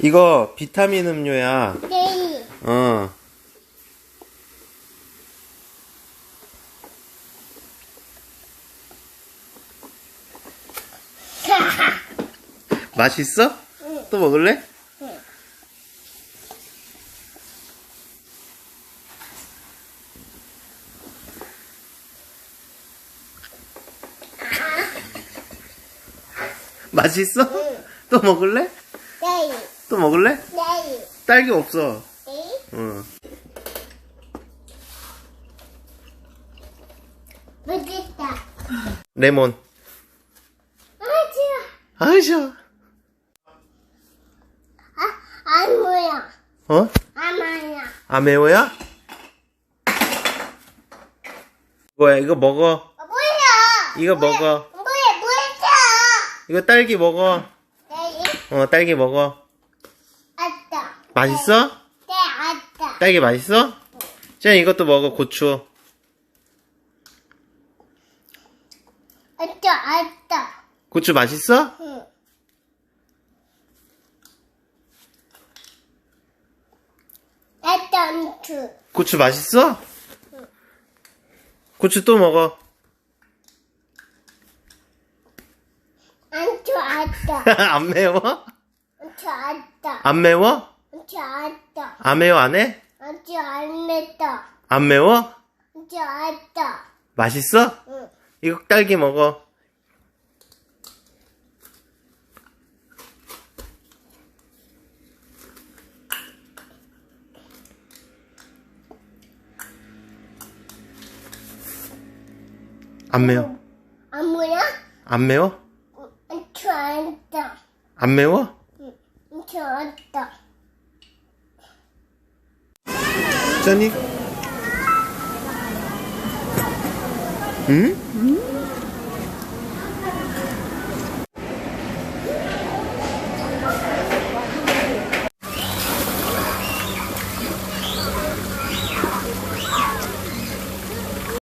이거 비타민 음료야. 네. 어. 맛있어? 응. 또 먹을래? 응. 맛있어? 응. 또 먹을래? 네. 또 먹을래? 네. 딸기 없어. 네. 응. 맛있다. 레몬. 아주. 아이샤. 아, 안 뭐야. 어? 아마야. 아메오야? 뭐야, 이거 먹어. 어, 뭐야? 이거 먹어. 뭐야, 뭐야? 이거 딸기 먹어. 네. 어, 딸기 먹어. 맛있어? 네, 아따. 딸기 맛있어? 쟤 이것도 먹어, 고추. 아따, 아따. 고추 맛있어? 응. 아따, 엄추. 고추 맛있어? 고추 또 먹어. 안 매워? 안 매워? 안추, 아따. 안 매워, 안 해? 안추, 안 냈다. 안 매워? 안추, 아따. 맛있어? 응. 이거 딸기 먹어. 안 매워. 안 뭐야? 안 매워? 안추, 아따. 안 매워? 안추, 아따. 下に。ん？